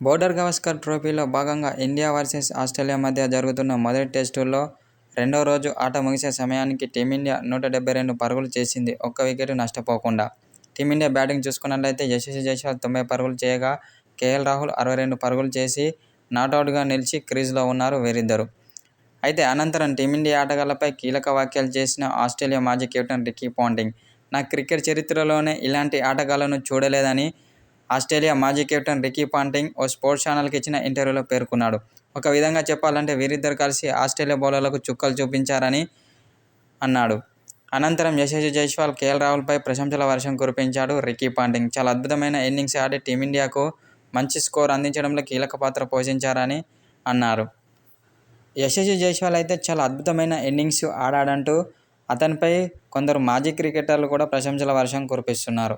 Border Gavaskar ట్రోఫీలో భాగంగా India versus Australia మధ్య జరుగుతున్న మొదటి టెస్టులో రెండో రోజు ఆట ముగిసే సమయానికి టీమిండియా నూట డెబ్బై రెండు పరుగులు చేసింది ఒక్క వికెట్ నష్టపోకుండా. టీమిండియా బ్యాటింగ్ చూసుకున్నట్లయితే యశస్వి జైస్వాల్ తొంభై పరుగులు చేయగా కేఎల్ రాహుల్ అరవై రెండు పరుగులు చేసి నాట్అవుట్గా నిలిచి క్రీజ్లో ఉన్నారు వీరిద్దరూ. అయితే అనంతరం టీమిండియా ఆటగాళ్ళపై కీలక వ్యాఖ్యలు చేసిన ఆస్ట్రేలియా మాజీ కెప్టెన్ రిక్కీ పాంటింగ్. నా క్రికెట్ చరిత్రలోనే ఇలాంటి ఆటగాళ్ళను చూడలేదని ఆస్ట్రేలియా మాజీ కెప్టెన్ రికీ పాంటింగ్ ఓ స్పోర్ట్స్ ఛానల్కి ఇచ్చిన ఇంటర్వ్యూలో పేర్కొన్నాడు. ఒక విధంగా చెప్పాలంటే వీరిద్దరూ కలిసి ఆస్ట్రేలియా బౌలర్లకు చుక్కలు చూపించారని అన్నాడు. అనంతరం యశస్వి జైస్వాల్, కేఎల్ రాహుల్పై ప్రశంసల వర్షం కురిపించాడు రికీ పాంటింగ్. చాలా అద్భుతమైన ఇన్నింగ్స్ ఆడి టీమిండియాకు మంచి స్కోర్ అందించడంలో కీలక పాత్ర పోషించారని అన్నారు. యశస్వి జైస్వాల్ అయితే చాలా అద్భుతమైన ఇన్నింగ్స్ ఆడాడంటూ అతనిపై కొందరు మాజీ క్రికెటర్లు కూడా ప్రశంసల వర్షం కురిపిస్తున్నారు.